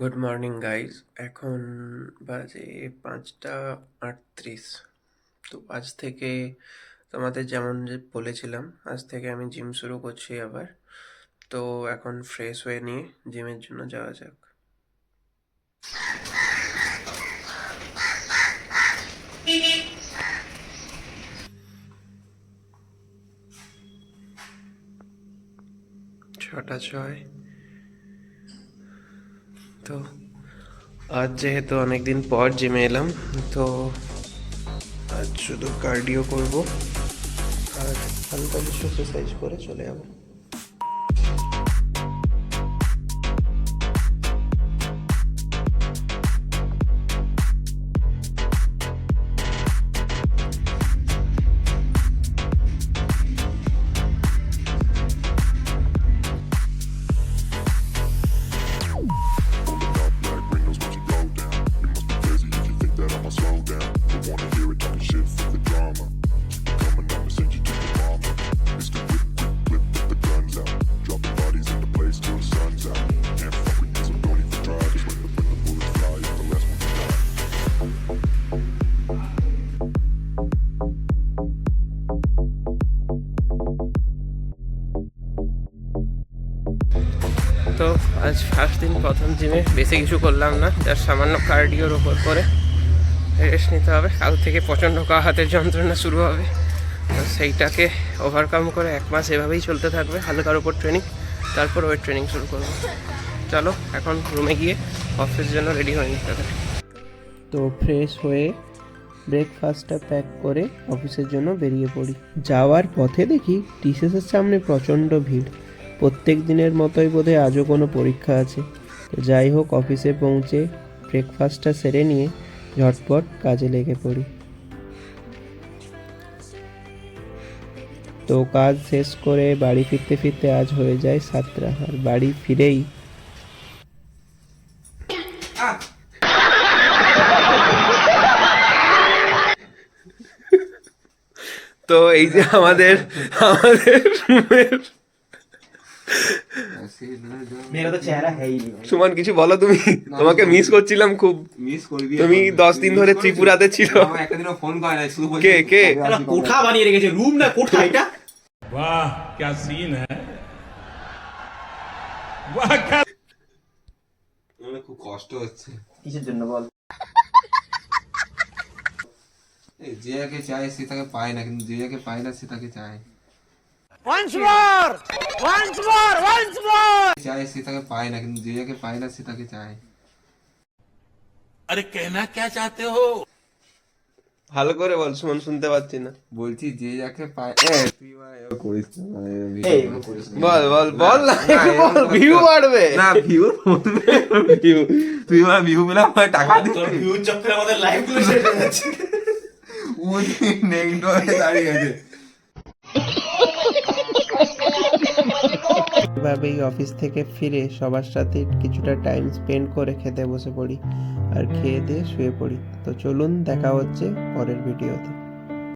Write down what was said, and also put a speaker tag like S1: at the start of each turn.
S1: Good morning guys এখন বাজে পাঁচটা আটত্রিশ। তো আজ থেকে তোমাদের যেমন বলেছিলাম, আজ থেকে আমি জিম শুরু করছি আবার। তো এখন ফ্রেশ হয়ে নিয়ে জিমের জন্য যাওয়া যাক। ছটা ছয়। তো আজ যেহেতু অনেকদিন পর জিমে এলাম, তো আজ শুধু কার্ডিও করব আর হালকা কিছু এক্সারসাইজ করে চলে যাব। তো আজ ফার্স্ট দিন, প্রথম জিমে বেশি কিছু করলাম না যার সামান্য কার্ডিওর ওপর করে রেস্ট নিতে হবে। কাল থেকে প্রচণ্ড কা হাতের যন্ত্রণা শুরু হবে। তো সেইটাকে ওভারকাম করে এক মাস এভাবেই চলতে থাকবে, হালকার ওপর ট্রেনিং তারপর ওয়েট ট্রেনিং শুরু করব। চলো, এখন রুমে গিয়ে অফিসের জন্য রেডি হয়ে নিতে হবে। তো ফ্রেশ হয়ে ব্রেকফাস্টটা প্যাক করে অফিসের জন্য বেরিয়ে পড়ি। যাওয়ার পথে দেখি টিসেসের সামনে প্রচণ্ড ভিড়। প্রত্যেক দিনের মতোই বোধহয় আজও কোনো পরীক্ষা আছে। যাই হোক, অফিসে পৌঁছে ব্রেকফাস্টটা সেরে নিয়ে ঝটপট কাজে লেগে পড়ি। তো কাজ শেষ করে বাড়ি ফিরতে ফিরতে আজ হয়ে যায় সাতটা। আর বাড়ি ফিরেই তো এই যে আমাদের আমাদের সুমন কিছু বলো তুমি তোমাকে মিস করছিলাম খুব
S2: মিস করবি
S1: তুমি দশ দিন ধরে ত্রিপুরাতে ছিল
S2: আমার একটা দিনও ফোন করে নাই শুধু বলছে
S1: কে কে
S3: साला कोठा বানিয়ে রেখেছে রুম না কোঠা এটা
S4: वाह क्या सीन है वाह क्या
S2: আমার খুব কষ্ট হচ্ছে
S3: কিসের জন্য বল
S2: এই যে যাকে চায় সে তাকে পায় না কিন্তু যে যাকে পায় না সে তাকে চায় Once more once more once more চাই সীতাকে পায় না কিন্তু জিয়াকে পায় না সীতাকে চায়
S4: আরে কেনা কে চাতে হো
S1: ভালো করে বল শুন শুনতে পাচ্ছি না
S2: বলছি যে যাকে পায়
S1: বল বল বল বল ভিউ বাড়বে
S2: না ভিউ ভিউ তুই আমার
S3: ভিউ
S2: বলে
S3: ভিউ চক্করে আমাদেরগুলো শেষ হয়ে
S2: দাঁড়িয়ে আছে
S1: এভাবেই অফিস থেকে ফিরে সবার সাথে কিছুটা টাইম স্পেন্ড করে খেতে বসে পড়ি আর খেয়ে দিয়ে শুয়ে পড়ি। তো চলুন, দেখা হচ্ছে পরের ভিডিওতে